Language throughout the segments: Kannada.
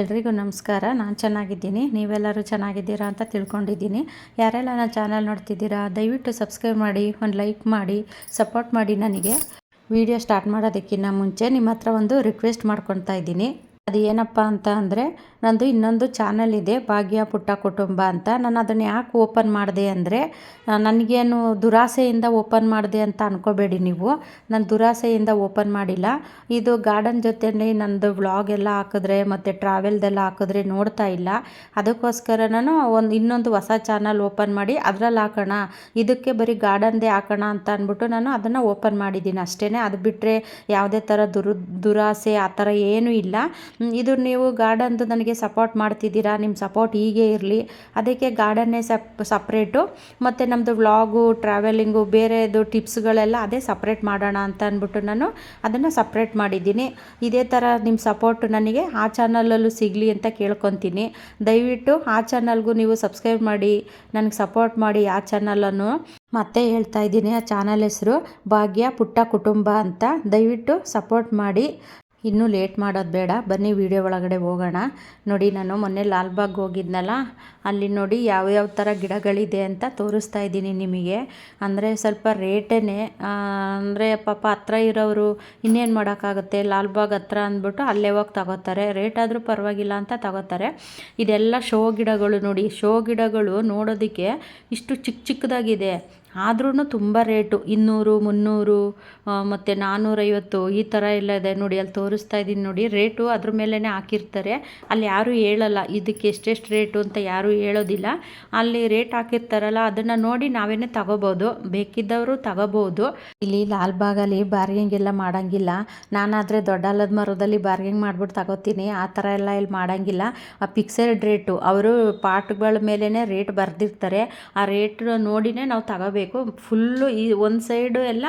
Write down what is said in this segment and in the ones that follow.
ಎಲ್ರಿಗೂ ನಮಸ್ಕಾರ. ನಾನು ಚೆನ್ನಾಗಿದ್ದೀನಿ. ನೀವೆಲ್ಲರೂ ಚೆನ್ನಾಗಿದ್ದೀರಾ ಅಂತ ತಿಳ್ಕೊಂಡಿದ್ದೀನಿ. ಯಾರೆಲ್ಲ ನನ್ನ ಚಾನಲ್ ನೋಡ್ತಿದ್ದೀರಾ, ದಯವಿಟ್ಟು ಸಬ್ಸ್ಕ್ರೈಬ್ ಮಾಡಿ, ಒಂದು ಲೈಕ್ ಮಾಡಿ, ಸಪೋರ್ಟ್ ಮಾಡಿ ನನಗೆ. ವಿಡಿಯೋ ಸ್ಟಾರ್ಟ್ ಮಾಡೋದಕ್ಕಿಂತ ಮುಂಚೆ ನಿಮ್ಮ ಹತ್ರ ಒಂದು ರಿಕ್ವೆಸ್ಟ್ ಮಾಡ್ಕೊತಾ ಇದ್ದೀನಿ. ಅದು ಏನಪ್ಪ ಅಂತ ಅಂದರೆ ನಂದು ಇನ್ನೊಂದು ಚಾನಲ್ ಇದೆ, ಭಾಗ್ಯ ಪುಟ್ಟ ಕುಟುಂಬ ಅಂತ. ನಾನು ಅದನ್ನು ಯಾಕೆ ಓಪನ್ ಮಾಡಿದೆ ಅಂದರೆ ನನಗೇನು ದುರಾಸೆಯಿಂದ ಓಪನ್ ಮಾಡಿದೆ ಅಂತ ಅನ್ಕೋಬೇಡಿ ನೀವು. ನಾನು ದುರಾಸೆಯಿಂದ ಓಪನ್ ಮಾಡಿಲ್ಲ. ಇದು ಗಾರ್ಡನ್ ಜೊತೆಲಿ ನಂದು ವ್ಲಾಗ್ ಎಲ್ಲ ಹಾಕಿದ್ರೆ, ಮತ್ತು ಟ್ರಾವೆಲ್ದೆಲ್ಲ ಹಾಕಿದ್ರೆ ನೋಡ್ತಾ ಇಲ್ಲ. ಅದಕ್ಕೋಸ್ಕರ ನಾನು ಒಂದು ಇನ್ನೊಂದು ಹೊಸ ಚಾನಲ್ ಓಪನ್ ಮಾಡಿ, ಅದರಲ್ಲಿ ಹಾಕೋಣ. ಇದಕ್ಕೆ ಬರೀ ಗಾರ್ಡನ್ದೇ ಹಾಕೋಣ ಅಂತ ಅಂದ್ಬಿಟ್ಟು ನಾನು ಅದನ್ನು ಓಪನ್ ಮಾಡಿದ್ದೀನಿ ಅಷ್ಟೇ ಅದು ಬಿಟ್ಟರೆ ಯಾವುದೇ ಥರ ದುರು, ದುರಾಸೆ ಆ ಥರ ಏನೂ ಇಲ್ಲ. ಇದು ನೀವು ಗಾರ್ಡನ್ದು ನನಗೆ ಸಪೋರ್ಟ್ ಮಾಡ್ತಿದ್ದೀರಾ? ನಿಮ್ಮ ಸಪೋರ್ಟ್ ಹೀಗೆ ಇರಲಿ. ಅದಕ್ಕೆ ಗಾರ್ಡನ್ನೇ ಸಪ್ ಸಪ್ರೇಟು ಮತ್ತು ನಮ್ಮದು ವ್ಲಾಗು ಟ್ರಾವೆಲಿಂಗು ಬೇರೆದು ಟಿಪ್ಸ್ಗಳೆಲ್ಲ ಅದೇ ಸಪ್ರೇಟ್ ಮಾಡೋಣ ಅಂತ ಅಂದ್ಬಿಟ್ಟು ನಾನು ಅದನ್ನು ಸಪ್ರೇಟ್ ಮಾಡಿದ್ದೀನಿ. ಇದೇ ಥರ ನಿಮ್ಮ ಸಪೋರ್ಟ್ ನನಗೆ ಆ ಚಾನಲಲ್ಲೂ ಸಿಗಲಿ ಅಂತ ಕೇಳ್ಕೊತೀನಿ. ದಯವಿಟ್ಟು ಆ ಚಾನಲ್ಗೂ ನೀವು ಸಬ್ಸ್ಕ್ರೈಬ್ ಮಾಡಿ, ನನಗೆ ಸಪೋರ್ಟ್ ಮಾಡಿ ಆ ಚಾನಲನ್ನು ಮತ್ತೆ ಹೇಳ್ತಾ ಇದ್ದೀನಿ, ಆ ಚಾನಲ್ ಹೆಸರು ಭಾಗ್ಯ ಪುಟ್ಟ ಕುಟುಂಬ ಅಂತ. ದಯವಿಟ್ಟು ಸಪೋರ್ಟ್ ಮಾಡಿ. ಇನ್ನೂ ಲೇಟ್ ಮಾಡೋದು ಬೇಡ. ಬನ್ನಿ ವಿಡಿಯೋ ಒಳಗಡೆ ಹೋಗೋಣ. ನೋಡಿ, ನಾನು ಮೊನ್ನೆ ಲಾಲ್ಬಾಗ್ ಹೋಗಿದ್ನಲ್ಲ, ಅಲ್ಲಿ ನೋಡಿ ಯಾವ್ಯಾವ ಥರ ಗಿಡಗಳಿದೆ ಅಂತ ತೋರಿಸ್ತಾ ಇದ್ದೀನಿ ನಿಮಗೆ. ಅಂದರೆ ಸ್ವಲ್ಪ ರೇಟೇ ಅಂದರೆ ಪಾಪ ಹತ್ರ ಇರೋರು ಇನ್ನೇನು ಮಾಡೋಕ್ಕಾಗುತ್ತೆ? ಲಾಲ್ಬಾಗ್ ಹತ್ರ ಅಂದ್ಬಿಟ್ಟು ಅಲ್ಲೇ ಹೋಗಿ ತಗೋತಾರೆ. ರೇಟ್ ಆದರೂ ಪರವಾಗಿಲ್ಲ ಅಂತ ತಗೋತಾರೆ. ಇದೆಲ್ಲ ಶೋ ಗಿಡಗಳು ನೋಡಿ, ಶೋ ಗಿಡಗಳು ನೋಡೋದಕ್ಕೆ ಇಷ್ಟು ಚಿಕ್ಕ ಚಿಕ್ಕದಾಗಿದೆ ಆದ್ರೂ ತುಂಬ ರೇಟು. ಇನ್ನೂರು, ಮುನ್ನೂರು ಮತ್ತು ನಾನ್ನೂರೈವತ್ತು ಈ ಥರ ಎಲ್ಲ ಇದೆ ನೋಡಿ. ಅಲ್ಲಿ ತೋರಿಸ್ತಾ ಇದ್ದೀನಿ ನೋಡಿ. ರೇಟು ಅದ್ರ ಮೇಲೇ ಹಾಕಿರ್ತಾರೆ. ಅಲ್ಲಿ ಯಾರೂ ಹೇಳಲ್ಲ ಇದಕ್ಕೆ ಎಷ್ಟೆಷ್ಟು ರೇಟು ಅಂತ ಯಾರೂ ಹೇಳೋದಿಲ್ಲ. ಅಲ್ಲಿ ರೇಟ್ ಹಾಕಿರ್ತಾರಲ್ಲ, ಅದನ್ನು ನೋಡಿ ನಾವೇನೇ ತಗೋಬೋದು. ಬೇಕಿದ್ದವರು ತಗೋಬೋದು. ಇಲ್ಲಿ ಲಾಲ್ಬಾಗಲ್ಲಿ ಬಾರ್ಗಿಂಗ್ ಎಲ್ಲ ಮಾಡೋಂಗಿಲ್ಲ. ನಾನಾದರೆ ದೊಡ್ಡ ಅಲ್ಲದ ಮರದಲ್ಲಿ ಬಾರ್ಗಿಂಗ್ ಮಾಡಿಬಿಟ್ಟು ತಗೋತೀನಿ. ಆ ಥರ ಎಲ್ಲ ಇಲ್ಲಿ ಮಾಡೋಂಗಿಲ್ಲ. ಆ ಫಿಕ್ಸೆಡ್ ರೇಟು. ಅವರು ಪಾಟ್ಗಳ ಮೇಲೇ ರೇಟ್ ಬರೆದಿರ್ತಾರೆ. ಆ ರೇಟ್ ನೋಡಿನೇ ನಾವು ತಗೋಬೇಕು. ಫುಲ್ಲು ಈ ಒಂದು ಸೈಡು ಎಲ್ಲ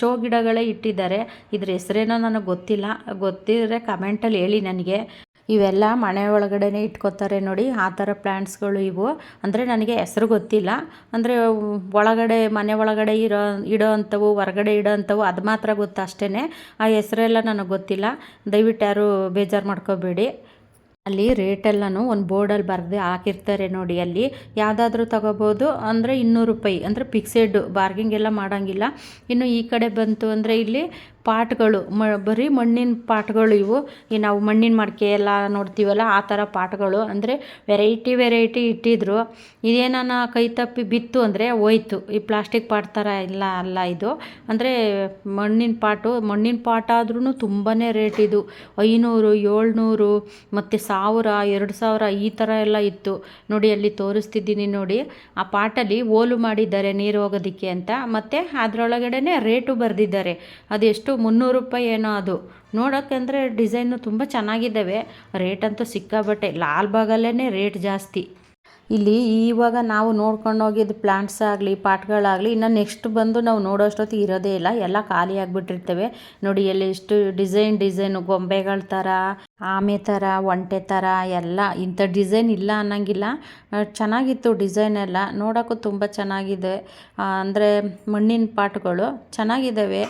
ಶೋ ಗಿಡಗಳೇ ಇಟ್ಟಿದ್ದಾರೆ. ಇದ್ರ ಹೆಸರೇನೋ ನನಗೆ ಗೊತ್ತಿಲ್ಲ. ಗೊತ್ತಿದ್ರೆ ಕಮೆಂಟಲ್ಲಿ ಹೇಳಿ ನನಗೆ. ಇವೆಲ್ಲ ಮನೆ ಒಳಗಡೆನೇ ಇಟ್ಕೋತಾರೆ ನೋಡಿ. ಆ ಥರ ಪ್ಲ್ಯಾಂಟ್ಸ್ಗಳು ಇವು. ಅಂದರೆ ನನಗೆ ಹೆಸರು ಗೊತ್ತಿಲ್ಲ. ಅಂದರೆ ಒಳಗಡೆ, ಮನೆ ಒಳಗಡೆ ಇರೋ, ಇಡೋ ಅಂಥವು, ಹೊರಗಡೆ ಇಡೋ ಅಂಥವು ಅದು ಮಾತ್ರ ಗೊತ್ತು ಅಷ್ಟೇ ಆ ಹೆಸರೆಲ್ಲ ನನಗೆ ಗೊತ್ತಿಲ್ಲ. ದಯವಿಟ್ಟು ಯಾರು ಬೇಜಾರು ಮಾಡ್ಕೋಬೇಡಿ. ಅಲ್ಲಿ ರೇಟೆಲ್ಲನೂ ಒಂದು ಬೋರ್ಡಲ್ಲಿ ಬರೆದು ಹಾಕಿರ್ತಾರೆ ನೋಡಿ, ಅಲ್ಲಿ ಯಾವುದಾದ್ರೂ ತಗೋಬೋದು. ಅಂದರೆ ಇನ್ನೂರು ರೂಪಾಯಿ, ಅಂದರೆ ಫಿಕ್ಸೆಡ್ ಬಾರ್ಗಿಂಗ್ ಎಲ್ಲ ಮಾಡೋಂಗಿಲ್ಲ. ಇನ್ನು ಈ ಕಡೆ ಬಂತು ಅಂದರೆ ಇಲ್ಲಿ ಪಾಟ್ಗಳು ಮ, ಬರೀ ಮಣ್ಣಿನ ಪಾಟ್ಗಳು ಇವು. ಈ ನಾವು ಮಣ್ಣಿನ ಮಡಿಕೆ ಎಲ್ಲ ನೋಡ್ತೀವಲ್ಲ, ಆ ಥರ ಪಾಟ್ಗಳು ಅಂದರೆ ವೆರೈಟಿ ವೆರೈಟಿ ಇಟ್ಟಿದ್ರು. ಇದೇನಾನ ಕೈ ತಪ್ಪಿ ಬಿತ್ತು ಅಂದರೆ ಹೋಯ್ತು. ಈ ಪ್ಲಾಸ್ಟಿಕ್ ಪಾಟ್ ಥರ ಇಲ್ಲ, ಅಲ್ಲ ಇದು. ಅಂದರೆ ಮಣ್ಣಿನ ಪಾಟು ಮಣ್ಣಿನ ಪಾಟ್ ಆದ್ರೂ ತುಂಬಾ ರೇಟ್ ಇದು. ಐನೂರು, ಏಳ್ನೂರು, ಮತ್ತು ಸಾವಿರ, ಎರಡು ಸಾವಿರ ಈ ಥರ ಎಲ್ಲ ಇತ್ತು. ನೋಡಿ, ಅಲ್ಲಿ ತೋರಿಸ್ತಿದ್ದೀನಿ ನೋಡಿ. ಆ ಪಾಟಲ್ಲಿ ಓಲು ಮಾಡಿದ್ದಾರೆ ನೀರು ಹೋಗೋದಕ್ಕೆ ಅಂತ. ಮತ್ತು ಅದರೊಳಗಡೆ ರೇಟು ಬರೆದಿದ್ದಾರೆ. ಅದೆಷ್ಟು ಮುನ್ನೂರು ರೂಪಾಯಿ ಏನೋ ಅದು. ನೋಡೋಕ್ಕೆ ಅಂದರೆ ಡಿಸೈನು ತುಂಬ ಚೆನ್ನಾಗಿದ್ದಾವೆ. ರೇಟ್ ಅಂತೂ ಸಿಕ್ಕಾಬಟ್ಟೆ ಲಾಲ್ಬಾಗಲ್ಲೇ ರೇಟ್ ಜಾಸ್ತಿ. ಇಲ್ಲಿ ಇವಾಗ ನಾವು ನೋಡ್ಕೊಂಡು ಹೋಗಿದ್ದು ಪ್ಲಾಂಟ್ಸ್ ಆಗಲಿ, ಪಾಟ್ಗಳಾಗಲಿ, ಇನ್ನು ನೆಕ್ಸ್ಟ್ ಬಂದು ನಾವು ನೋಡೋಷ್ಟೊತ್ತಿಗೆ ಇರೋದೇ ಇಲ್ಲ. ಎಲ್ಲ ಖಾಲಿ ಆಗಿಬಿಟ್ಟಿರ್ತವೆ. ನೋಡಿ, ಎಲ್ಲಿ ಎಷ್ಟು ಡಿಸೈನ್, ಡಿಸೈನು ಗೊಂಬೆಗಳ ಥರ, ಆಮೆ ಥರ, ಒಂಟೆ ಥರ, ಎಲ್ಲ ಇಂಥ ಡಿಸೈನ್ ಇಲ್ಲ ಅನ್ನೋಂಗಿಲ್ಲ. ಚೆನ್ನಾಗಿತ್ತು ಡಿಸೈನ್ ಎಲ್ಲ. ನೋಡೋಕ್ಕೂ ತುಂಬ ಚೆನ್ನಾಗಿದೆ. ಅಂದರೆ ಮಣ್ಣಿನ ಪಾಟ್ಗಳು ಚೆನ್ನಾಗಿದ್ದಾವೆ.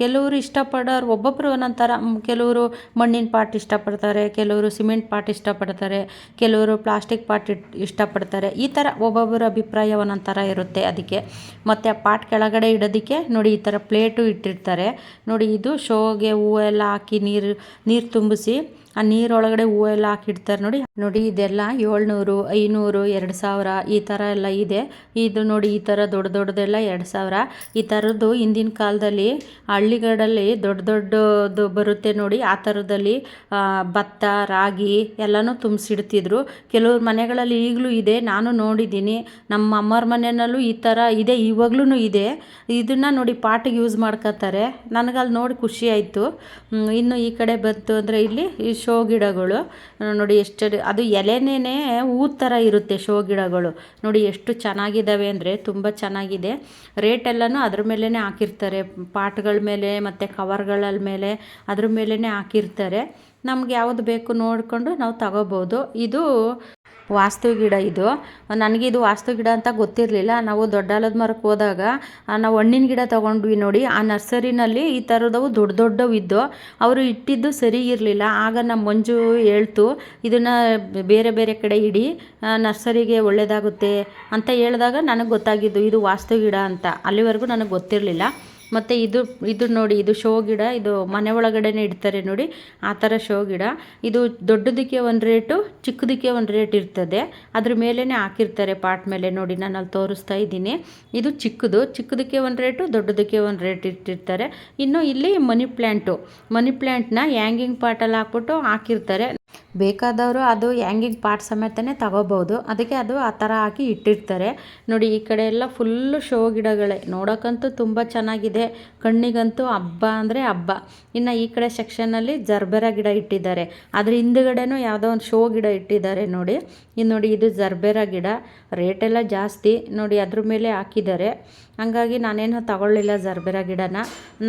ಕೆಲವರು ಇಷ್ಟಪಡೋರು ಒಬ್ಬೊಬ್ಬರು ಒಂದೊಂದು ಥರ ಕೆಲವರು ಮಣ್ಣಿನ ಪಾಟ್ ಇಷ್ಟಪಡ್ತಾರೆ, ಕೆಲವರು ಸಿಮೆಂಟ್ ಪಾಟ್ ಇಷ್ಟಪಡ್ತಾರೆ, ಕೆಲವರು ಪ್ಲಾಸ್ಟಿಕ್ ಪಾಟ್ ಇಷ್ಟಪಡ್ತಾರೆ. ಈ ಥರ ಒಬ್ಬೊಬ್ಬರ ಅಭಿಪ್ರಾಯ ಒಂದೊಂದು ಇರುತ್ತೆ ಅದಕ್ಕೆ. ಮತ್ತು ಆ ಪಾಟ್ ಕೆಳಗಡೆ ಇಡೋದಕ್ಕೆ ನೋಡಿ ಈ ಥರ ಪ್ಲೇಟು ಇಟ್ಟಿರ್ತಾರೆ. ನೋಡಿ ಇದು ಶೋಗೆ ಹೂವು ಹಾಕಿ ನೀರು ನೀರು ತುಂಬಿಸಿ ಆ ನೀರೊಳಗಡೆ ಹೂವು ಎಲ್ಲ ಹಾಕಿಡ್ತಾರೆ ನೋಡಿ. ನೋಡಿ ಇದೆಲ್ಲ ಏಳ್ನೂರು, ಐನೂರು, ಎರಡು ಸಾವಿರ ಈ ಥರ ಎಲ್ಲ ಇದೆ. ಇದು ನೋಡಿ ಈ ಥರ ದೊಡ್ಡ ದೊಡ್ಡದೆಲ್ಲ ಎರಡು ಸಾವಿರ. ಈ ಥರದ್ದು ಹಿಂದಿನ ಕಾಲದಲ್ಲಿ ಹಳ್ಳಿಗಳಲ್ಲಿ ದೊಡ್ಡ ದೊಡ್ಡದು ಬರುತ್ತೆ ನೋಡಿ. ಆ ಥರದಲ್ಲಿ ಭತ್ತ, ರಾಗಿ ಎಲ್ಲನೂ ತುಂಬಿಸಿಡ್ತಿದ್ರು. ಕೆಲವ್ರ ಮನೆಗಳಲ್ಲಿ ಈಗಲೂ ಇದೆ. ನಾನು ನೋಡಿದ್ದೀನಿ. ನಮ್ಮ ಅಮ್ಮರ ಮನೆಯಲ್ಲೂ ಈ ಥರ ಇದೆ. ಇವಾಗ್ಲೂ ಇದೆ. ಇದನ್ನು ನೋಡಿ ಪಾಟಿಗೆ ಯೂಸ್ ಮಾಡ್ಕೋತಾರೆ. ನನಗಲ್ಲಿ ನೋಡಿ ಖುಷಿ ಆಯಿತು. ಇನ್ನು ಈ ಕಡೆ ಬಂತು ಅಂದರೆ ಇಲ್ಲಿ ಶೋ ಗಿಡಗಳು ನೋಡಿ ಎಷ್ಟು ಅದು ಎಲೆನೇ ಹೂ ಥರ ಇರುತ್ತೆ ಶೋ ಗಿಡಗಳು ನೋಡಿ ಎಷ್ಟು ಚೆನ್ನಾಗಿದ್ದಾವೆ ಅಂದರೆ ತುಂಬ ಚೆನ್ನಾಗಿದೆ. ರೇಟೆಲ್ಲನೂ ಅದ್ರ ಮೇಲೇ ಹಾಕಿರ್ತಾರೆ. ಪಾಟ್ಗಳ ಮೇಲೆ ಮತ್ತು ಕವರ್ಗಳ ಮೇಲೆ ಅದ್ರ ಮೇಲೇ ಹಾಕಿರ್ತಾರೆ. ನಮ್ಗೆ ಯಾವುದು ಬೇಕು ನೋಡಿಕೊಂಡು ನಾವು ತಗೋಬೋದು. ಇದು ವಾಸ್ತು ಗಿಡ ಇದು. ನನಗೆ ಇದು ವಾಸ್ತು ಗಿಡ ಅಂತ ಗೊತ್ತಿರಲಿಲ್ಲ. ನಾವು ದೊಡ್ಡಾಲದ ಮರಕ್ಕೆ ಹೋದಾಗ ನಾವು ಹಣ್ಣಿನ ಗಿಡ ತೊಗೊಂಡ್ವಿ ನೋಡಿ, ಆ ನರ್ಸರಿನಲ್ಲಿ ಈ ಥರದವು ದೊಡ್ಡ ದೊಡ್ಡವು ಇದ್ದು ಅವರು ಇಟ್ಟಿದ್ದು ಸರಿ ಇರಲಿಲ್ಲ. ಆಗ ನಮ್ಮ ಮಂಜು ಹೇಳ್ತು, ಇದನ್ನು ಬೇರೆ ಬೇರೆ ಕಡೆ ಇಡಿ ನರ್ಸರಿಗೆ ಒಳ್ಳೆಯದಾಗುತ್ತೆ ಅಂತ ಹೇಳಿದಾಗ ನನಗೆ ಗೊತ್ತಾಗಿದ್ದು ಇದು ವಾಸ್ತು ಗಿಡ ಅಂತ. ಅಲ್ಲಿವರೆಗೂ ನನಗೆ ಗೊತ್ತಿರಲಿಲ್ಲ. ಮತ್ತು ಇದು ಇದು ನೋಡಿ, ಇದು ಶೋ ಗಿಡ, ಇದು ಮನೆ ಒಳಗಡೆನೇ ಇಡ್ತಾರೆ ನೋಡಿ, ಆ ಥರ ಶೋ ಗಿಡ. ಇದು ದೊಡ್ಡದಕ್ಕೆ ಒಂದು ರೇಟು, ಚಿಕ್ಕದಕ್ಕೆ ಒಂದು ರೇಟ್ ಇರ್ತದೆ. ಅದ್ರ ಮೇಲೇ ಹಾಕಿರ್ತಾರೆ ಪಾಟ್ ಮೇಲೆ ನೋಡಿ, ನಾನು ಅಲ್ಲಿ ತೋರಿಸ್ತಾ ಇದ್ದೀನಿ. ಇದು ಚಿಕ್ಕದು, ಚಿಕ್ಕದಕ್ಕೆ ಒಂದು ರೇಟು, ದೊಡ್ಡದಕ್ಕೆ ಒಂದು ರೇಟ್ ಇಟ್ಟಿರ್ತಾರೆ. ಇನ್ನು ಇಲ್ಲಿ ಮನಿ ಪ್ಲ್ಯಾಂಟು ಮನಿ ಪ್ಲ್ಯಾಂಟ್ನ ಹ್ಯಾಂಗಿಂಗ್ ಪಾಟಲ್ಲಿ ಹಾಕ್ಬಿಟ್ಟು ಹಾಕಿರ್ತಾರೆ. ಬೇಕಾದವರು ಅದು ಹ್ಯಾಂಗಿಂಗ್ ಪಾಟ್ ಸಮೇತನೇ ತಗೋಬೋದು ಅದಕ್ಕೆ ಅದು ಆ ಥರ ಹಾಕಿ ಇಟ್ಟಿರ್ತಾರೆ. ನೋಡಿ, ಈ ಕಡೆ ಎಲ್ಲ ಫುಲ್ಲು ಶೋ ಗಿಡಗಳೇ. ನೋಡೋಕ್ಕಂತೂ ತುಂಬ ಚೆನ್ನಾಗಿದೆ. ಕಣ್ಣಿಗಂತೂ ಹಬ್ಬ ಅಂದರೆ ಹಬ್ಬ. ಇನ್ನು ಈ ಕಡೆ ಸೆಕ್ಷನಲ್ಲಿ ಜರ್ಬೆರ ಗಿಡ ಇಟ್ಟಿದ್ದಾರೆ. ಅದ್ರ ಹಿಂದುಗಡೆನೂ ಯಾವುದೋ ಒಂದು ಶೋ ಗಿಡ ಇಟ್ಟಿದ್ದಾರೆ ನೋಡಿ. ಇನ್ನು ನೋಡಿ, ಇದು ಜರ್ಬೆರ ಗಿಡ. ರೇಟೆಲ್ಲ ಜಾಸ್ತಿ. ನೋಡಿ, ಅದ್ರ ಮೇಲೆ ಹಾಕಿದ್ದಾರೆ. ಹಂಗಾಗಿ ನಾನೇನು ತಗೊಳ್ಳಿಲ್ಲ ಜರ್ಬೆರ ಗಿಡನ.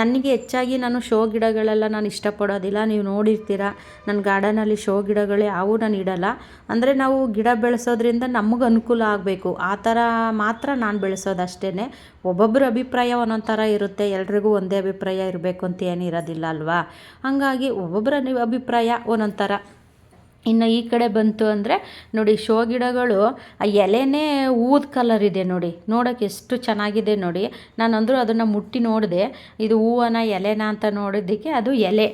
ನನಗೆ ಹೆಚ್ಚಾಗಿ ನಾನು ಶೋ ಗಿಡಗಳೆಲ್ಲ ನಾನು ಇಷ್ಟಪಡೋದಿಲ್ಲ. ನೀವು ನೋಡಿರ್ತೀರ, ನನ್ನ ಗಾರ್ಡನಲ್ಲಿ ಶೋ ಗಿಡಗಳು ಯಾವೂ ನಾನು ಇಡಲ್ಲ. ಅಂದರೆ ನಾವು ಗಿಡ ಬೆಳೆಸೋದ್ರಿಂದ ನಮಗೆ ಅನುಕೂಲ ಆಗಬೇಕು. ಆ ಥರ ಮಾತ್ರ ನಾನು ಬೆಳೆಸೋದಷ್ಟೇ ಒಬ್ಬೊಬ್ಬರ ಅಭಿಪ್ರಾಯ ಒಂದೊಂದು ಥರ ಇರುತ್ತೆ. ಎಲ್ರಿಗೂ ಒಂದೇ ಅಭಿಪ್ರಾಯ ಇರಬೇಕು ಅಂತ ಏನಿರೋದಿಲ್ಲ ಅಲ್ವಾ? ಹಾಗಾಗಿ ಒಬ್ಬೊಬ್ಬರ ಅಭಿಪ್ರಾಯ ಒಂದೊಂದು ಥರ. ಇನ್ನು ಈ ಕಡೆ ಬಂತು ಅಂದರೆ ನೋಡಿ ಶೋ ಗಿಡಗಳು, ಆ ಎಲೆನೇ ಊದ ಕಲರ್ ಇದೆ ನೋಡಿ. ನೋಡೋಕೆ ಎಷ್ಟು ಚೆನ್ನಾಗಿದೆ ನೋಡಿ. ನಾನು ಅಂದರೂ ಅದನ್ನು ಮುಟ್ಟಿ ನೋಡಿದೆ. ಇದು ಹೂವನ ಎಲೆನ ಅಂತ ನೋಡಿದ್ದಕ್ಕೆ ಅದು ಎಲೆ.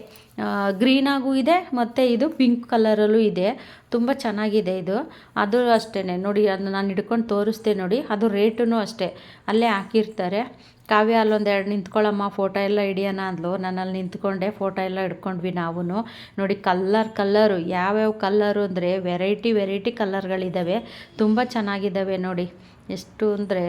ಗ್ರೀನಾಗೂ ಇದೆ ಮತ್ತು ಇದು ಪಿಂಕ್ ಕಲರಲ್ಲೂ ಇದೆ. ತುಂಬ ಚೆನ್ನಾಗಿದೆ ಇದು. ಅದು ಅಷ್ಟೇ ನೋಡಿ, ಅದನ್ನ ನಾನು ಹಿಡ್ಕೊಂಡು ತೋರಿಸ್ದೆ ನೋಡಿ. ಅದು ರೇಟೂ ಅಷ್ಟೇ. ಅಲ್ಲೇ ಹಾಕಿರ್ತಾರೆ. ಕಾವ್ಯ ಅಲ್ಲೊಂದು ಎರಡು ನಿಂತ್ಕೊಳ್ಳಮ್ಮ, ಫೋಟೋ ಎಲ್ಲ ಹಿಡಿಯೋಣ ಅಂದ್ಲು. ನಾನಲ್ಲಿ ನಿಂತ್ಕೊಂಡೆ, ಫೋಟೋ ಎಲ್ಲ ಹಿಡ್ಕೊಂಡ್ವಿ ನಾವು ನೋಡಿ, ಕಲ್ಲರ್ ಕಲ್ಲರು. ಯಾವ್ಯಾವ ಕಲ್ಲರು ಅಂದರೆ ವೆರೈಟಿ ವೆರೈಟಿ ಕಲ್ಲರ್ಗಳಿದ್ದಾವೆ ತುಂಬ ಚೆನ್ನಾಗಿದ್ದಾವೆ ನೋಡಿ. ಎಷ್ಟು ಅಂದರೆ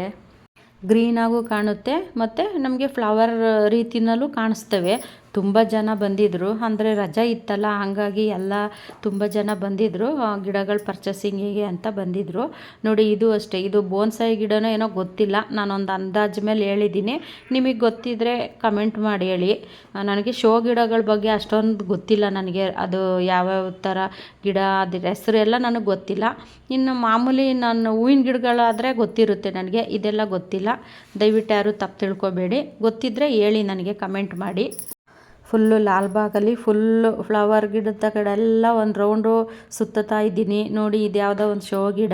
ಗ್ರೀನಾಗೂ ಕಾಣುತ್ತೆ ಮತ್ತು ನಮಗೆ ಫ್ಲವರ್ ರೀತಿನಲ್ಲೂ ಕಾಣಿಸ್ತವೆ. ತುಂಬ ಜನ ಬಂದಿದ್ದರು ಅಂದರೆ ರಜೆ ಇತ್ತಲ್ಲ, ಹಾಗಾಗಿ ಎಲ್ಲ ತುಂಬ ಜನ ಬಂದಿದ್ದರು ಗಿಡಗಳು ಪರ್ಚೇಸಿಂಗಿಗೆ ಅಂತ ಬಂದಿದ್ದರು ನೋಡಿ, ಇದು ಅಷ್ಟೇ. ಇದು ಬೋನ್ಸಾಯಿ ಗಿಡನೋ ಏನೋ ಗೊತ್ತಿಲ್ಲ. ನಾನೊಂದು ಅಂದಾಜು ಮೇಲೆ ಹೇಳಿದ್ದೀನಿ. ನಿಮಗೆ ಗೊತ್ತಿದ್ದರೆ ಕಮೆಂಟ್ ಮಾಡಿ ಹೇಳಿ. ನನಗೆ ಶೋ ಗಿಡಗಳ ಬಗ್ಗೆ ಅಷ್ಟೊಂದು ಗೊತ್ತಿಲ್ಲ ನನಗೆ. ಅದು ಯಾವ್ಯಾವ ಥರ ಗಿಡ, ಅದರ ಹೆಸರು ಎಲ್ಲ ನನಗೆ ಗೊತ್ತಿಲ್ಲ. ಇನ್ನು ಮಾಮೂಲಿ ನಾನು ಹೂವಿನ ಗಿಡಗಳಾದರೆ ಗೊತ್ತಿರುತ್ತೆ ನನಗೆ. ಇದೆಲ್ಲ ಗೊತ್ತಿಲ್ಲ. ದಯವಿಟ್ಟು ಯಾರು ತಪ್ಪು ತಿಳ್ಕೊಬೇಡಿ. ಗೊತ್ತಿದ್ದರೆ ಹೇಳಿ ನನಗೆ ಕಮೆಂಟ್ ಮಾಡಿ. ಫುಲ್ಲು ಲಾಲ್ಬಾಗಲ್ಲಿ ಫುಲ್ಲು ಫ್ಲವರ್ ಗಿಡದ ಕಡೆ ಎಲ್ಲ ಒಂದು ರೌಂಡು ಸುತ್ತುತ್ತಾ ಇದ್ದೀನಿ. ನೋಡಿ ಇದು ಯಾವುದೋ ಒಂದು ಶೋ ಗಿಡ.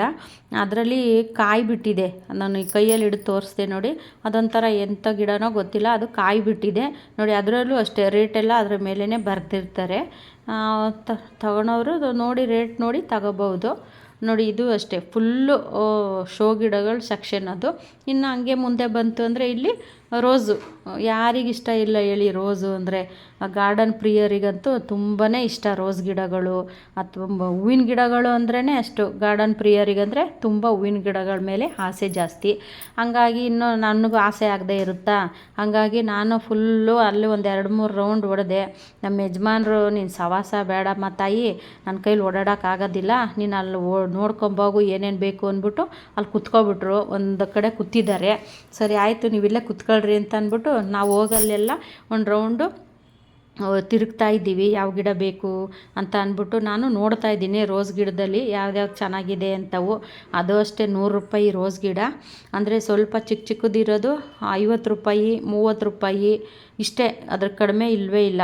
ಅದರಲ್ಲಿ ಕಾಯಿ ಬಿಟ್ಟಿದೆ. ನಾನು ಈ ಕೈಯಲ್ಲಿ ಹಿಡಿದು ತೋರಿಸ್ದೆ ನೋಡಿ. ಅದೊಂಥರ ಎಂಥ ಗಿಡನೋ ಗೊತ್ತಿಲ್ಲ. ಅದು ಕಾಯಿ ಬಿಟ್ಟಿದೆ. ನೋಡಿ, ಅದರಲ್ಲೂ ಅಷ್ಟೇ ರೇಟೆಲ್ಲ ಅದರ ಮೇಲೇ ಬರೆದಿರ್ತಾರೆ. ತಗೊಳೋರು ನೋಡಿ ರೇಟ್ ನೋಡಿ ತಗೋಬೋದು ನೋಡಿ, ಇದು ಅಷ್ಟೇ. ಫುಲ್ಲು ಶೋ ಗಿಡಗಳು ಸೆಕ್ಷನ್ ಅದು. ಇನ್ನು ಹಂಗೆ ಮುಂದೆ ಬಂತು ಅಂದರೆ ಇಲ್ಲಿ ರೋಸು. ಯಾರಿಗಿಷ್ಟ ಇಲ್ಲ ಹೇಳಿ ರೋಸು ಅಂದರೆ ಗಾರ್ಡನ್ ಪ್ರಿಯರಿಗಂತೂ ತುಂಬಾ ಇಷ್ಟ ರೋಸ್ ಗಿಡಗಳು ಅಥವಾ ಹೂವಿನ ಗಿಡಗಳು ಅಂದ್ರೇ ಅಷ್ಟು. ಗಾರ್ಡನ್ ಪ್ರಿಯರಿಗಂದರೆ ತುಂಬ ಹೂವಿನ ಗಿಡಗಳ ಮೇಲೆ ಆಸೆ ಜಾಸ್ತಿ. ಹಂಗಾಗಿ ಇನ್ನೂ ನನಗೂ ಆಸೆ ಆಗದೆ ಇರುತ್ತಾ? ಹಾಗಾಗಿ ನಾನು ಫುಲ್ಲು ಅಲ್ಲಿ ಒಂದು ಎರಡು ಮೂರು ರೌಂಡ್ ಹೊಡೆದೆ. ನಮ್ಮ ಯಜಮಾನರು, ನೀನು ಸವಾಸ ಬೇಡಮ್ಮ ತಾಯಿ ನನ್ನ ಕೈಲಿ ಓಡಾಡೋಕ್ಕಾಗೋದಿಲ್ಲ ನೀನು ಅಲ್ಲಿ ಓ ನೋಡ್ಕೊಂಬೋಗು ಏನೇನು ಬೇಕು ಅಂದ್ಬಿಟ್ಟು ಅಲ್ಲಿ ಕುತ್ಕೊಬಿಟ್ರು. ಒಂದು ಕಡೆ ಕೂತಿದ್ದಾರೆ. ಸರಿ, ಆಯಿತು ನೀವು ಇಲ್ಲೇ ಕುತ್ಕೊಳ್ರಿ ಅಂತ ಅಂದ್ಬಿಟ್ಟು ನಾವು ಹೋಗಲ್ಲೆಲ್ಲ ಒಂದು ರೌಂಡು ತಿರುಗ್ತಾ ಇದ್ದೀವಿ, ಯಾವ ಗಿಡ ಬೇಕು ಅಂತ ಅಂದ್ಬಿಟ್ಟು ನಾನು ನೋಡ್ತಾ ಇದ್ದೀನಿ ರೋಸ್ ಗಿಡದಲ್ಲಿ ಯಾವ್ದ್ಯಾವ್ದು ಚೆನ್ನಾಗಿದೆ ಅಂತವು. ಅದು ಅಷ್ಟೇ ನೂರು ರೂಪಾಯಿ ರೋಸ್ ಗಿಡ. ಅಂದರೆ ಸ್ವಲ್ಪ ಚಿಕ್ಕ ಚಿಕ್ಕದಿರೋದು ಐವತ್ತು ರೂಪಾಯಿ, ಮೂವತ್ತು ರೂಪಾಯಿ, ಇಷ್ಟೇ. ಅದ್ರ ಕಡಿಮೆ ಇಲ್ಲವೇ ಇಲ್ಲ.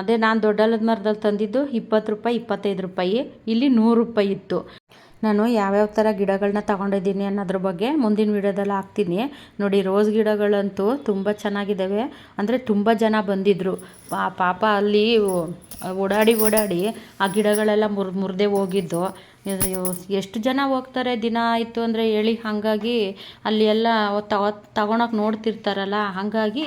ಅದೇ ನಾನು ದೊಡ್ಡಲದ ಮರದಲ್ಲಿ ತಂದಿದ್ದು ಇಪ್ಪತ್ತು ರೂಪಾಯಿ, ಇಪ್ಪತ್ತೈದು ರೂಪಾಯಿ. ಇಲ್ಲಿ ನೂರು ರೂಪಾಯಿ ಇತ್ತು. ನಾನು ಯಾವ್ಯಾವ ಥರ ಗಿಡಗಳನ್ನ ತಗೊಂಡಿದ್ದೀನಿ ಅನ್ನೋದ್ರ ಬಗ್ಗೆ ಮುಂದಿನ ವಿಡಿಯೋದಲ್ಲಿ ಹಾಕ್ತೀನಿ. ನೋಡಿ, ರೋಸ್ ಗಿಡಗಳಂತೂ ತುಂಬ ಚೆನ್ನಾಗಿದ್ದಾವೆ ಅಂದರೆ ತುಂಬ ಜನ ಬಂದಿದ್ದರು ಪಾಪ ಅಲ್ಲಿ ಓಡಾಡಿ ಓಡಾಡಿ ಆ ಗಿಡಗಳೆಲ್ಲ ಮುರ್, ಮುರಿದೇ ಹೋಗಿದ್ದು. ಎಷ್ಟು ಜನ ಹೋಗ್ತಾರೆ ದಿನ ಆಯಿತು ಅಂದರೆ ಹೇಳಿ, ಹಾಗಾಗಿ ಅಲ್ಲಿ ಎಲ್ಲ ತಗೊಳಕ್ಕೆ ನೋಡ್ತಿರ್ತಾರಲ್ಲ, ಹಾಗಾಗಿ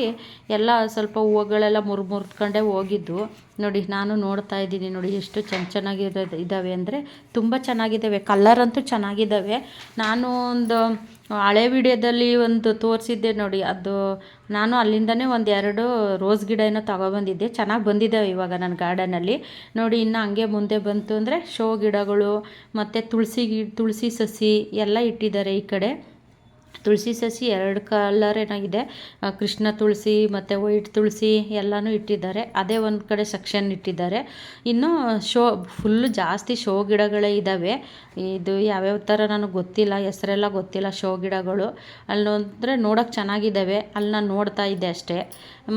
ಎಲ್ಲ ಸ್ವಲ್ಪ ಹೂವುಗಳೆಲ್ಲ ಮುರ್, ಮುರಿದ್ಕೊಂಡೆ ಹೋಗಿದ್ದು. ನೋಡಿ, ನಾನು ನೋಡ್ತಾ ಇದ್ದೀನಿ ನೋಡಿ, ಎಷ್ಟು ಚೆನ್ನ ಚೆನ್ನಾಗಿರೋದು ಇದ್ದಾವೆ ಅಂದರೆ ತುಂಬ ಚೆನ್ನಾಗಿದ್ದಾವೆ ಕಲ್ಲರ್ ಅಂತೂ ಚೆನ್ನಾಗಿದ್ದಾವೆ ನಾನು ಒಂದು ಹಳೆ ವಿಡಿಯೋದಲ್ಲಿ ಒಂದು ತೋರಿಸಿದ್ದೆ ನೋಡಿ, ಅದು ನಾನು ಅಲ್ಲಿಂದನೇ ಒಂದು ಎರಡು ರೋಸ್ ಗಿಡ ಏನೋ ತಗೊಬಂದಿದ್ದೆ. ಚೆನ್ನಾಗಿ ಬಂದಿದ್ದಾವೆ ಇವಾಗ ನನ್ನ ಗಾರ್ಡನಲ್ಲಿ ನೋಡಿ, ಇನ್ನು ಹಂಗೆ ಮುಂದೆ ಬಂತು ಅಂದರೆ ಶೋ ಗಿಡಗಳು, ಮತ್ತು ತುಳಸಿ ಗಿ, ತುಳಸಿ ಸಸಿ ಎಲ್ಲ ಇಟ್ಟಿದ್ದಾರೆ ಈ ಕಡೆ. ತುಳಸಿ ಸಸಿ ಎರಡು ಕಲರ್ ಏನಾಗಿದೆ? ಕೃಷ್ಣ ತುಳಸಿ, ಮತ್ತು ವೈಟ್ ತುಳಸಿ ಎಲ್ಲನೂ ಇಟ್ಟಿದ್ದಾರೆ. ಅದೇ ಒಂದು ಕಡೆ ಸೆಕ್ಷನ್ ಇಟ್ಟಿದ್ದಾರೆ. ಇನ್ನು, ಶೋ ಫುಲ್ಲು ಜಾಸ್ತಿ ಶೋ ಗಿಡಗಳೇ ಇದ್ದಾವೆ ಇದು ಯಾವ್ಯಾವ ಥರ ನನಗೆ ಗೊತ್ತಿಲ್ಲ, ಹೆಸರೆಲ್ಲ ಗೊತ್ತಿಲ್ಲ ಶೋ ಗಿಡಗಳು. ಅಲ್ಲಿ ನೋಡಿದ್ರೆ ನೋಡೋಕೆ ಚೆನ್ನಾಗಿದ್ದಾವೆ ಅಲ್ಲಿ ನಾನು ನೋಡ್ತಾ ಇದ್ದೆ ಅಷ್ಟೇ.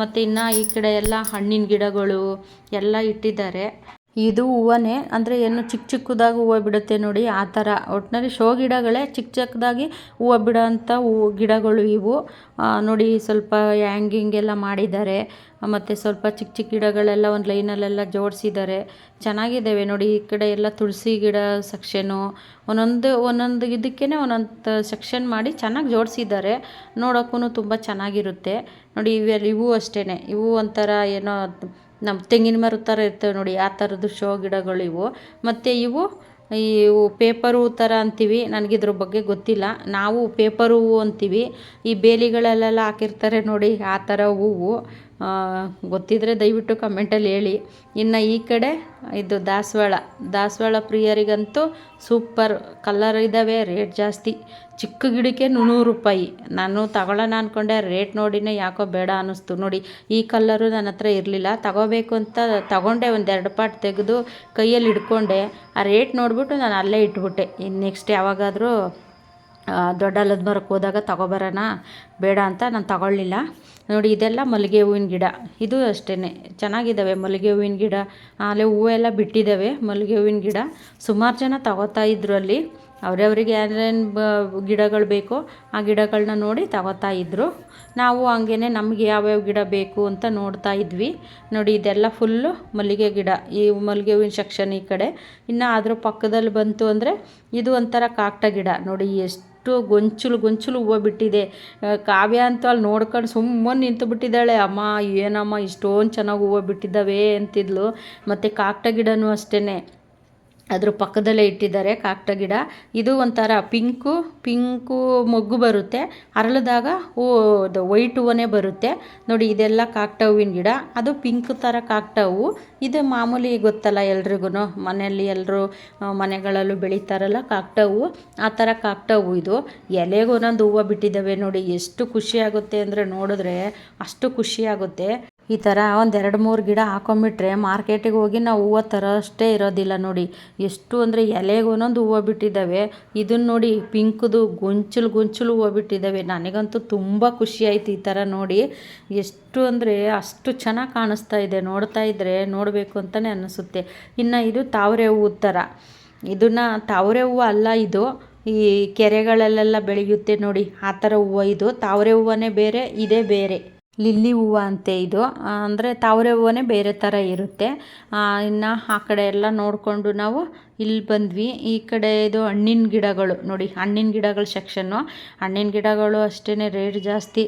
ಮತ್ತು ಇನ್ನು ಈ ಕಡೆ ಎಲ್ಲ ಹಣ್ಣಿನ ಗಿಡಗಳು ಎಲ್ಲ ಇಟ್ಟಿದ್ದಾರೆ. ಇದು ಹೂವನೇ. ಅಂದರೆ ಏನು ಚಿಕ್ಕ ಚಿಕ್ಕದಾಗಿ ಹೂವು ಬಿಡುತ್ತೆ ನೋಡಿ, ಆ ಥರ. ಒಟ್ಟಿನಲ್ಲಿ ಶೋ ಗಿಡಗಳೇ ಚಿಕ್ಕ ಚಿಕ್ಕದಾಗಿ ಹೂವು ಬಿಡೋಂಥ ಹೂವು ಗಿಡಗಳು ಇವು. ನೋಡಿ, ಸ್ವಲ್ಪ ಹ್ಯಾಂಗಿಂಗ್ ಎಲ್ಲ ಮಾಡಿದ್ದಾರೆ. ಮತ್ತು ಸ್ವಲ್ಪ ಚಿಕ್ಕ ಚಿಕ್ಕ ಗಿಡಗಳೆಲ್ಲ ಒಂದು ಲೈನಲ್ಲೆಲ್ಲ ಜೋಡಿಸಿದ್ದಾರೆ. ಚೆನ್ನಾಗಿದ್ದಾವೆ ನೋಡಿ, ಈ ಕಡೆ ಎಲ್ಲ ತುಳಸಿ ಗಿಡ ಸೆಕ್ಷನು ಒಂದೊಂದು ಒಂದೊಂದು ಇದಕ್ಕೇ ಒಂದೊಂದು ಸೆಕ್ಷನ್ ಮಾಡಿ ಚೆನ್ನಾಗಿ ಜೋಡಿಸಿದ್ದಾರೆ. ನೋಡೋಕ್ಕೂ ತುಂಬ ಚೆನ್ನಾಗಿರುತ್ತೆ. ನೋಡಿ, ಇವೆಲ್ಲ ಇವು ಅಷ್ಟೇ ಇವು ಒಂಥರ ಏನೋ ನಮ್ಮ ತೆಂಗಿನ ಮರದ ಥರ ಇರ್ತವೆ ನೋಡಿ, ಆ ಥರದ್ದು ಶೋ ಇವು. ಮತ್ತು ಇವು ಇವು ಪೇಪರ್ ಹೂ ಥರ ಅಂತೀವಿ. ನನಗಿದ್ರ ಬಗ್ಗೆ ಗೊತ್ತಿಲ್ಲ. ನಾವು ಪೇಪರ್ ಹೂವು ಅಂತೀವಿ. ಈ ಬೇಲಿಗಳಲ್ಲೆಲ್ಲ ಹಾಕಿರ್ತಾರೆ ನೋಡಿ, ಆ ಥರ ಹೂವು. ಗೊತ್ತಿದ್ದರೆ ದಯವಿಟ್ಟು ಕಮೆಂಟಲ್ಲಿ ಹೇಳಿ. ಇನ್ನು ಈ ಕಡೆ ಇದು ದಾಸವಾಳ. ದಾಸವಾಳ ಪ್ರಿಯರಿಗಂತೂ ಸೂಪರ್ ಕಲರ್ ಇದ್ದಾವೆ ರೇಟ್ ಜಾಸ್ತಿ. ಚಿಕ್ಕ ಗಿಡಕ್ಕೆ ನೂರು ರೂಪಾಯಿ. ನಾನು ತಗೊಳ್ಳೋಣ ಅಂದ್ಕೊಂಡೆ ರೇಟ್ ನೋಡಿನೇ ಯಾಕೋ ಬೇಡ ಅನ್ನಿಸ್ತು. ನೋಡಿ, ಈ ಕಲ್ಲರು ನನ್ನ ಹತ್ರ ಇರಲಿಲ್ಲ. ತಗೋಬೇಕು ಅಂತ ತಗೊಂಡೆ ಒಂದೆರಡು ಪಾಟ್ ತೆಗೆದು ಕೈಯಲ್ಲಿ ಹಿಡ್ಕೊಂಡೆ. ಆ ರೇಟ್ ನೋಡಿಬಿಟ್ಟು ನಾನು ಅಲ್ಲೇ ಇಟ್ಬಿಟ್ಟೆ. ಇನ್ನು ನೆಕ್ಸ್ಟ್ ಯಾವಾಗಾದರೂ ದೊಡ್ಡ ಮರಕ್ಕೆ ಹೋದಾಗ ತಗೊಬರೋಣ, ಬೇಡ ಅಂತ ನಾನು ತಗೊಳ್ಳಿಲ್ಲ. ನೋಡಿ, ಇದೆಲ್ಲ ಮಲ್ಲಿಗೆ ಹೂವಿನ ಗಿಡ. ಇದು ಅಷ್ಟೇ ಚೆನ್ನಾಗಿದ್ದಾವೆ ಮಲ್ಲಿಗೆ ಹೂವಿನ ಗಿಡ. ಆಲೆ ಹೂವೆಲ್ಲ ಬಿಟ್ಟಿದ್ದಾವೆ ಮಲ್ಲಿಗೆ ಹೂವಿನ ಗಿಡ. ಸುಮಾರು ಜನ ತಗೋತಾ ಇದ್ದರು ಅಲ್ಲಿ. ಅವ್ರವ್ರಿಗೆ ಏನೇನು ಬ, ಗಿಡಗಳು ಬೇಕೋ ಆ ಗಿಡಗಳನ್ನ ನೋಡಿ ತಗೋತಾ ಇದ್ದರು ನಾವು ಹಂಗೇ ನಮಗೆ ಯಾವ್ಯಾವ ಗಿಡ ಬೇಕು ಅಂತ ನೋಡ್ತಾ ಇದ್ವಿ. ನೋಡಿ, ಇದೆಲ್ಲ ಫುಲ್ಲು ಮಲ್ಲಿಗೆ ಗಿಡ. ಈ ಮಲ್ಲಿಗೆ ಹೂವಿನ ಸೆಕ್ಷನ್ ಈ ಕಡೆ. ಇನ್ನು ಅದ್ರ ಪಕ್ಕದಲ್ಲಿ ಬಂತು ಅಂದರೆ ಇದು ಒಂಥರ ಕಾಕ್ಟ ಗಿಡ. ನೋಡಿ, ಎಷ್ಟು ಗೊಂಚಲು ಗೊಂಚಲು ಹೂವು ಬಿಟ್ಟಿದೆ. ಕಾವ್ಯ ಅಂತೂ ಅಲ್ಲಿ ನೋಡ್ಕೊಂಡು ಸುಮ್ಮನೆ ನಿಂತು ಬಿಟ್ಟಿದ್ದಾಳೆ. ಅಮ್ಮ, ಏನಮ್ಮ, ಇಷ್ಟೊಂದು ಚೆನ್ನಾಗಿ ಹೂವು ಬಿಟ್ಟಿದ್ದಾವೆ ಅಂತಿದ್ಲು. ಮತ್ತು ಕಾಕ್ಟ ಗಿಡನೂ ಅಷ್ಟೇ ಅದ್ರ ಪಕ್ಕದಲ್ಲೇ ಇಟ್ಟಿದ್ದಾರೆ ಕಾಕ್ಟ ಗಿಡ. ಇದು ಒಂಥರ ಪಿಂಕು ಪಿಂಕು ಮೊಗ್ಗು ಬರುತ್ತೆ. ಅರಳಿದಾಗ ಹೂ ಅದು ವೈಟ್ ಹೂವನೇ ಬರುತ್ತೆ. ನೋಡಿ, ಇದೆಲ್ಲ ಕಾಕ್ಟ ಹೂವಿನ ಗಿಡ. ಅದು ಪಿಂಕ್ ಥರ ಕಾಕ್ಟ ಹೂವು ಇದು ಮಾಮೂಲಿ ಗೊತ್ತಲ್ಲ ಎಲ್ರಿಗೂ ಮನೆಯಲ್ಲಿ ಎಲ್ಲರೂ ಮನೆಗಳಲ್ಲೂ ಬೆಳೀತಾರಲ್ಲ ಕಾಕ್ಟ ಹೂವು ಆ ಥರ ಕಾಕ್ಟ ಹೂವು ಇದು. ಎಲೆಗೆ ಒಂದೊಂದು ಹೂವು ಬಿಟ್ಟಿದ್ದಾವೆ ನೋಡಿ. ಎಷ್ಟು ಖುಷಿ ಆಗುತ್ತೆ ಅಂದರೆ ನೋಡಿದ್ರೆ ಅಷ್ಟು ಖುಷಿ ಆಗುತ್ತೆ. ಈ ಥರ ಒಂದು ಎರಡು ಮೂರು ಗಿಡ ಹಾಕೊಂಬಿಟ್ರೆ ಮಾರ್ಕೆಟಿಗೆ ಹೋಗಿ ನಾವು ಹೂವು ತರೋಷ್ಟೇ ಇರೋದಿಲ್ಲ ನೋಡಿ. ಎಷ್ಟು ಅಂದರೆ ಎಲೆಗೆ ಒಂದೊಂದು ಹೂವು ಬಿಟ್ಟಿದ್ದಾವೆ. ಇದನ್ನು ನೋಡಿ ಪಿಂಕ್ದು ಗೊಂಚಲು ಗೊಂಚಲು ಹೂವು ಬಿಟ್ಟಿದ್ದಾವೆ. ನನಗಂತೂ ತುಂಬ ಖುಷಿ ಆಯ್ತು ಈ ಥರ ನೋಡಿ. ಎಷ್ಟು ಅಂದರೆ ಅಷ್ಟು ಚೆನ್ನಾಗಿ ಕಾಣಿಸ್ತಾ ಇದೆ. ನೋಡ್ತಾ ಇದ್ದರೆ ನೋಡಬೇಕು ಅಂತಲೇ ಅನ್ನಿಸುತ್ತೆ ಇನ್ನು ಇದು ತಾವರೆ ಹೂವು ಥರ ಇದನ್ನು ತಾವರೆ ಹೂವು ಅಲ್ಲ ಇದು. ಈ ಕೆರೆಗಳಲ್ಲೆಲ್ಲ ಬೆಳೆಯುತ್ತೆ ನೋಡಿ. ಆ ಥರ ಹೂವು ಇದು. ತಾವರೆ ಹೂವನೇ ಬೇರೆ, ಇದೇ ಬೇರೆ. ಲಿಲ್ಲಿ ಹೂವು ಅಂತೆ ಇದು. ಅಂದರೆ ತಾವರೆ ಹೂವನೇ ಬೇರೆ ಥರ ಇರುತ್ತೆ. ಇನ್ನು ಆ ಕಡೆ ಎಲ್ಲ ನೋಡಿಕೊಂಡು ನಾವು ಇಲ್ಲಿ ಬಂದ್ವಿ. ಈ ಕಡೆ ಇದು ಹಣ್ಣಿನ ಗಿಡಗಳು ನೋಡಿ, ಹಣ್ಣಿನ ಗಿಡಗಳ ಸೆಕ್ಷನ್ನು ಹಣ್ಣಿನ ಗಿಡಗಳು ಅಷ್ಟೇ ರೇಟ್ ಜಾಸ್ತಿ.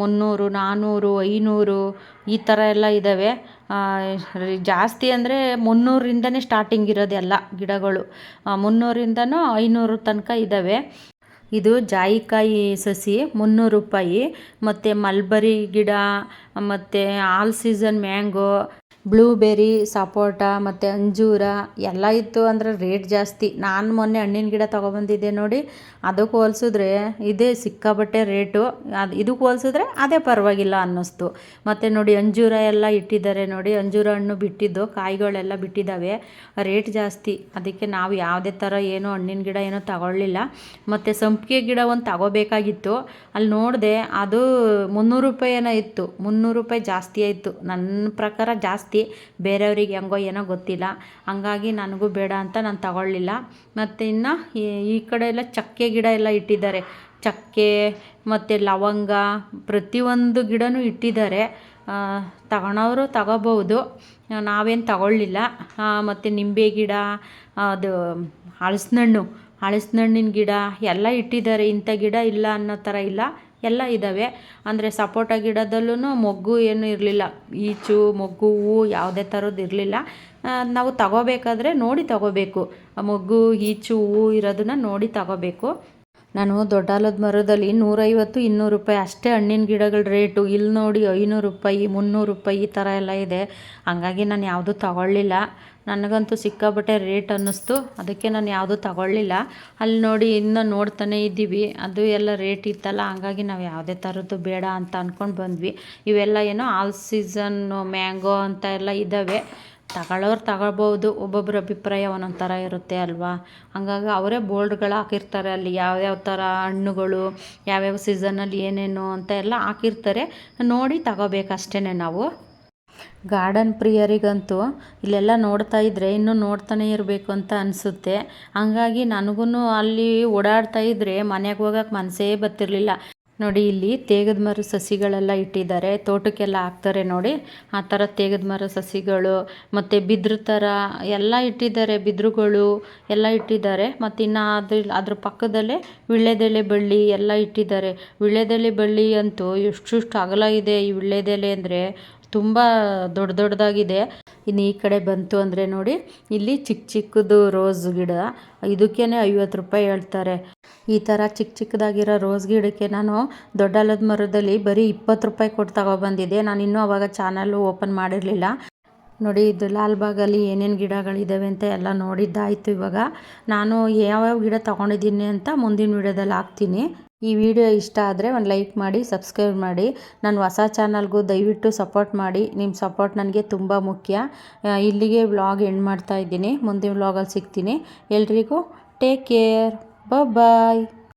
ಮುನ್ನೂರು ನಾನ್ನೂರು ಐನೂರು ಈ ಥರ ಎಲ್ಲ ಇದ್ದಾವೆ ಜಾಸ್ತಿ ಅಂದರೆ ಮುನ್ನೂರಿಂದನೇ ಸ್ಟಾರ್ಟಿಂಗ್ ಇರೋದೆಲ್ಲ ಗಿಡಗಳು. ಮುನ್ನೂರಿಂದನೂ ಐನೂರು ತನಕ ಇದ್ದಾವೆ ಇದು ಜಾಯಿಕಾಯಿ ಸಸಿ ಮುನ್ನೂರು ರೂಪಾಯಿ. ಮತ್ತು ಮಲ್ಬರಿ ಗಿಡ ಮತ್ತು all season mango blueberry, sapota ಮತ್ತು ಅಂಜೂರ ಎಲ್ಲ ಇತ್ತು ಅಂದರೆ ರೇಟ್ ಜಾಸ್ತಿ. ನಾನು ಮೊನ್ನೆ ಹಣ್ಣಿನ ಗಿಡ ತೊಗೊಬಂದಿದ್ದೆ ನೋಡಿ ಅದಕ್ಕೆ ಹೋಲ್ಸಿದ್ರೆ ಇದೇ ಸಿಕ್ಕಾಬಟ್ಟೆ ರೇಟು. ಅದು ಇದಕ್ಕೆ ಹೋಲ್ಸಿದ್ರೆ ಅದೇ ಪರವಾಗಿಲ್ಲ ಅನ್ನಿಸ್ತು. ಮತ್ತು ನೋಡಿ, ಅಂಜೂರ ಎಲ್ಲ ಇಟ್ಟಿದ್ದಾರೆ ನೋಡಿ, ಅಂಜೂರ ಹಣ್ಣು ಬಿಟ್ಟಿದ್ದು, ಕಾಯಿಗಳೆಲ್ಲ ಬಿಟ್ಟಿದ್ದಾವೆ. ರೇಟ್ ಜಾಸ್ತಿ. ಅದಕ್ಕೆ ನಾವು ಯಾವುದೇ ಥರ ಏನೋ ಹಣ್ಣಿನ ಗಿಡ ಏನೋ ತಗೊಳ್ಳಿಲ್ಲ. ಮತ್ತು ಸಂಪಿಗೆ ಗಿಡ ಒಂದು ತಗೋಬೇಕಾಗಿತ್ತು. ಅಲ್ಲಿ ನೋಡಿದೆ ಅದು ಮುನ್ನೂರು ರೂಪಾಯಿ ಏನೋ ಇತ್ತು. ಮುನ್ನೂರು ರೂಪಾಯಿ ಜಾಸ್ತಿ ಆಯಿತು. ನನ್ನ ಪ್ರಕಾರ ಜಾಸ್ತಿ ಬೇರೆಯವ್ರಿಗೆ ಹೆಂಗೋ ಏನೋ ಗೊತ್ತಿಲ್ಲ. ಹಂಗಾಗಿ ನನಗೂ ಬೇಡ ಅಂತ ನಾನು ತಗೊಳ್ಳಿಲ್ಲ. ಮತ್ತು ಇನ್ನು ಈ ಕಡೆ ಎಲ್ಲ ಚಕ್ಕೆ ಗಿಡ ಎಲ್ಲ ಇಟ್ಟಿದ್ದಾರೆ. ಚಕ್ಕೆ ಮತ್ತು ಲವಂಗ ಪ್ರತಿಯೊಂದು ಗಿಡನೂ ಇಟ್ಟಿದ್ದಾರೆ. ತಗೊಳೋರು ತಗೋಬೋದು ನಾವೇನು ತಗೊಳ್ಳಿಲ್ಲ. ಮತ್ತು ನಿಂಬೆ ಗಿಡ ಅದು ಹಲಸಿನಣ್ಣು ಹಲಸಿನಣ್ಣಿನ ಗಿಡ ಎಲ್ಲ ಇಟ್ಟಿದ್ದಾರೆ. ಇಂಥ ಗಿಡ ಇಲ್ಲ ಅನ್ನೋ ಥರ ಇಲ್ಲ. ಎಲ್ಲ ಇದ್ದಾವೆ ಅಂದರೆ ಸಪೋಟ ಗಿಡದಲ್ಲೂ ಮೊಗ್ಗು ಏನೂ ಇರಲಿಲ್ಲ. ಈಚು, ಮೊಗ್ಗು ಹೂವು ಯಾವುದೇ ಥರದ್ದು ಇರಲಿಲ್ಲ. ನಾವು ತಗೋಬೇಕಾದ್ರೆ ನೋಡಿ ತಗೋಬೇಕು. ಮೊಗ್ಗು, ಈಚು ಹೂವು ಇರೋದನ್ನ ನೋಡಿ ತಗೋಬೇಕು. ನಾನು ದೊಡ್ಡಾಲದ ಮರದಲ್ಲಿ ನೂರೈವತ್ತು, ಇನ್ನೂರು ರೂಪಾಯಿ ಅಷ್ಟೇ ಹಣ್ಣಿನ ಗಿಡಗಳ ರೇಟು. ಇಲ್ಲಿ ನೋಡಿ ಐನೂರು ರೂಪಾಯಿ, ಮುನ್ನೂರು ರೂಪಾಯಿ ಈ ಥರ ಎಲ್ಲ ಇದೆ. ಹಂಗಾಗಿ ನಾನು ಯಾವುದೂ ತಗೊಳ್ಳಿಲ್ಲ. ನನಗಂತೂ ಸಿಕ್ಕಾಪಟ್ಟೆ ರೇಟ್ ಅನ್ನಿಸ್ತು. ಅದಕ್ಕೆ ನಾನು ಯಾವುದೂ ತಗೊಳ್ಳಿಲ್ಲ. ಅಲ್ಲಿ ನೋಡಿ ಇನ್ನೂ ನೋಡ್ತಾನೆ ಇದ್ದೀವಿ. ಅದು ಎಲ್ಲ ರೇಟ್ ಇತ್ತಲ್ಲ, ಹಂಗಾಗಿ ನಾವು ಯಾವುದೇ ಥರದ್ದು ಬೇಡ ಅಂತ ಅಂದ್ಕೊಂಡು ಬಂದ್ವಿ. ಇವೆಲ್ಲ ಏನೋ ಆಲ್ ಸೀಸನ್ನು ಮ್ಯಾಂಗೋ ಅಂತ ಎಲ್ಲ ಇದ್ದಾವೆ. ತಗೊಳ್ಳೋರು ತಗೊಳ್ಬೋದು ಒಬ್ಬೊಬ್ರ ಅಭಿಪ್ರಾಯ ಒಂದೊಂದು ಥರ ಇರುತ್ತೆ ಅಲ್ವಾ? ಹಂಗಾಗಿ ಅವರೇ ಬೋರ್ಡ್ಗಳು ಹಾಕಿರ್ತಾರೆ ಅಲ್ಲಿ, ಯಾವ್ಯಾವ ಥರ ಹಣ್ಣುಗಳು, ಯಾವ್ಯಾವ ಸೀಸನಲ್ಲಿ ಏನೇನು ಅಂತ ಎಲ್ಲ ಹಾಕಿರ್ತಾರೆ. ನೋಡಿ ತಗೋಬೇಕಷ್ಟೇ ನಾವು. ಗಾರ್ಡನ್ ಪ್ರಿಯರಿಗಂತೂ ಇಲ್ಲೆಲ್ಲ ನೋಡ್ತಾ ಇದ್ದರೆ ಇನ್ನೂ ನೋಡ್ತಾನೆ ಇರಬೇಕು ಅಂತ ಅನಿಸುತ್ತೆ. ಹಂಗಾಗಿ ನನಗೂ ಅಲ್ಲಿ ಓಡಾಡ್ತಾ ಇದ್ದರೆ ಮನೆಗೆ ಹೋಗೋಕೆ ಮನಸ್ಸೇ ಬರ್ತಿರ್ಲಿಲ್ಲ. ನೋಡಿ, ಇಲ್ಲಿ ತೇಗದ ಮರ ಸಸಿಗಳೆಲ್ಲ ಇಟ್ಟಿದ್ದಾರೆ. ತೋಟಕ್ಕೆಲ್ಲ ಹಾಕ್ತಾರೆ ನೋಡಿ. ಆ ಥರ ತೇಗದ ಮರ ಸಸಿಗಳು, ಮತ್ತು ಬಿದ್ರ ಥರ ಎಲ್ಲ ಇಟ್ಟಿದ್ದಾರೆ, ಬಿದ್ರುಗಳು ಎಲ್ಲ ಇಟ್ಟಿದ್ದಾರೆ. ಮತ್ತು ಇನ್ನು ಅದ್ರ ಅದ್ರ ಪಕ್ಕದಲ್ಲೇ ವೀಳ್ಯದೆಲೆ ಬಳ್ಳಿ ಎಲ್ಲ ಇಟ್ಟಿದ್ದಾರೆ. ವೀಳ್ಯದೆಲೆ ಬಳ್ಳಿ ಅಂತೂ ಎಷ್ಟು ಅಗಲ ಇದೆ ಈ ವೀಳ್ಯದೆಲೆ ಅಂದರೆ. ತುಂಬ ದೊಡ್ಡ ದೊಡ್ಡದಾಗಿದೆ. ಇನ್ನು ಈ ಕಡೆ ಬಂತು ಅಂದರೆ ನೋಡಿ, ಇಲ್ಲಿ ಚಿಕ್ಕ ಚಿಕ್ಕದು ರೋಸ್ ಗಿಡ. ಇದಕ್ಕೇ ಐವತ್ತು ರೂಪಾಯಿ ಹೇಳ್ತಾರೆ. ಈ ಥರ ಚಿಕ್ಕ ಚಿಕ್ಕದಾಗಿರೋ ರೋಸ್ ಗಿಡಕ್ಕೆ ನಾನು ದೊಡ್ಡಾಲದ ಮರದಲ್ಲಿ ಬರೀ ಇಪ್ಪತ್ತು ರೂಪಾಯಿ ಕೊಟ್ಟು ತಗೊಬಂದಿದ್ದೆ. ನಾನು ಇನ್ನೂ ಅವಾಗ ಚಾನಲ್ಲು ಓಪನ್ ಮಾಡಿರಲಿಲ್ಲ. ನೋಡಿ, ಇದು ಲಾಲ್ಬಾಗಲ್ಲಿ ಏನೇನು ಗಿಡಗಳಿದ್ದಾವೆ ಅಂತ ಎಲ್ಲ ನೋಡಿದ್ದಾಯಿತು ಇವಾಗ. ನಾನು ಯಾವ್ಯಾವ ಗಿಡ ತೊಗೊಂಡಿದ್ದೀನಿ ಅಂತ ಮುಂದಿನ ವಿಡಿಯೋದಲ್ಲಿ ಹಾಕ್ತೀನಿ. ಈ ವಿಡಿಯೋ ಇಷ್ಟ ಆದರೆ ಒಂದು ಲೈಕ್ ಮಾಡಿ, ಸಬ್ಸ್ಕ್ರೈಬ್ ಮಾಡಿ, ನನ್ನ ಹೊಸ ಚಾನಲ್ಗೂ ದಯವಿಟ್ಟು ಸಪೋರ್ಟ್ ಮಾಡಿ. ನಿಮ್ಮ ಸಪೋರ್ಟ್ ನನಗೆ ತುಂಬ ಮುಖ್ಯ. ಇಲ್ಲಿಗೆ ವ್ಲಾಗ್ ಎಂಡ್ ಮಾಡ್ತಾ ಇದ್ದೀನಿ. ಮುಂದಿನ ವ್ಲಾಗಲ್ಲಿ ಸಿಗ್ತೀನಿ. ಎಲ್ರಿಗೂ ಟೇಕ್ ಕೇರ್. ಬಾಯ್